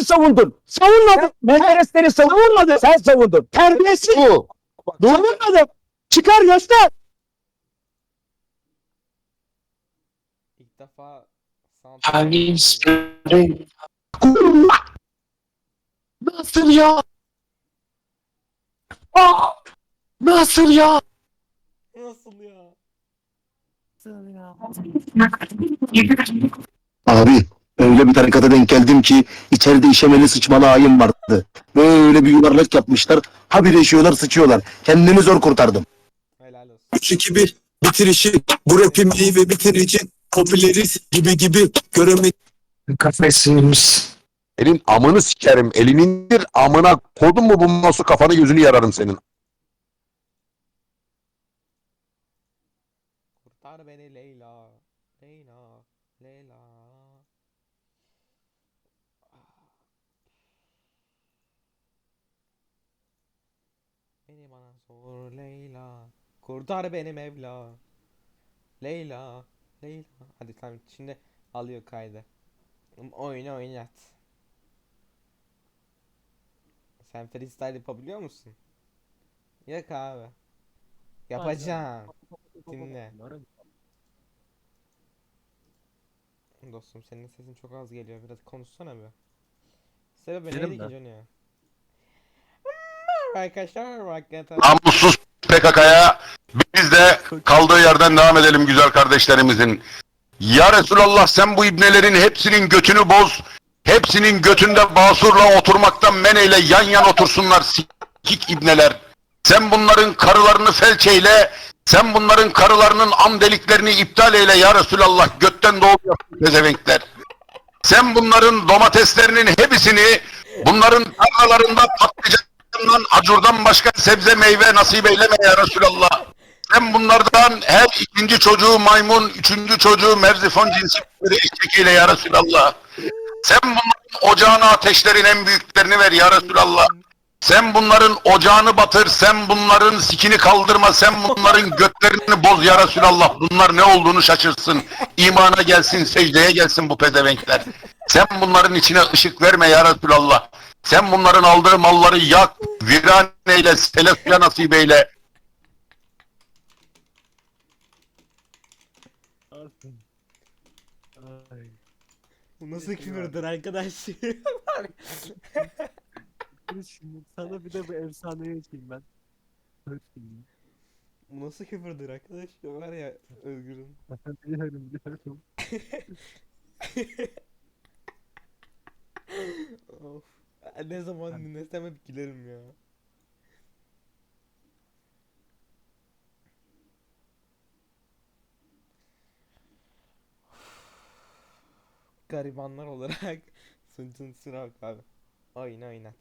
savundun. Savunmadın. Menderesleri savunmadın. Sen savundun. Terbiyesiz. Bu. Savunmadım. Çıkar göster. İlk defa sound Nasıl ya? Aa! Nasıl ya? Nasıl ya? Abi öyle bir tarikata denk geldim ki içeride işemeli sıçmalı ayım vardı. Böyle bir yuvarlak yapmışlar. Habire işiyorlar sıçıyorlar. Kendimi zor kurtardım. Helal olsun. 3-2-1 bitirişi bu rapim iyi ve bitirici popüleriz gibi gibi göremek Kafesimiz. Elin amını sikerim. Elini indir amına kodun mu bu mouse'u kafanı gözünü yararım senin. Kurtar beni Leyla. Leyla. Leyla. Beni bana sor Leyla. Kurtar beni Mevla. Leyla. Leyla. Hadi tamam şimdi alıyor kaydı. Oyunu oynat. Sen freestyle yapabiliyor musun? Yok abi. Yapacağım. Dinle. Dostum senin sesin çok az geliyor. Biraz konuşsana bir. Sebebi neydi ki. Johnny? Arkadaşlar hakikaten. Namussuz PKK'ya biz de kaldığı yerden devam edelim güzel kardeşlerimizin. Ya Resulallah sen bu ibnelerin hepsinin götünü boz. Hepsinin götünde basurla oturmaktan men eyle yan yan otursunlar sikik ibneler. Sen bunların karılarını felç eyle. Sen bunların karılarının am deliklerini iptal eyle ya Resulallah. Götten doğuyor pezevenkler. Sen bunların domateslerinin hepsini bunların tarlalarında patlıcandan, acurdan başka sebze meyve nasip eyleme ya Resulallah. Sen bunlardan her ikinci çocuğu maymun, üçüncü çocuğu merzifon cinsi bir eşek eyle ya Resulallah. Sen bunların ocağına ateşlerin en büyüklerini ver ya Resulallah. Sen bunların ocağını batır, sen bunların sikini kaldırma, sen bunların götlerini boz ya Resulallah. Bunlar ne olduğunu şaşırsın. İmana gelsin, secdeye gelsin bu pezevenkler. Sen bunların içine ışık verme ya Resulallah. Sen bunların aldığı malları yak, viran eyle, selefya nasip eyle. Bu nasıl küfürdür arkadaş? Şimdi sana bir de bu efsaneyi açayım ben. Bu nasıl küfürdür arkadaş? Var ya Özgür'ün. biliyorum biliyorum. Of. Ne zaman dinlesem hep gülerim ya. Garibanlar olarak sunucun sıra abi. Oyun oynat.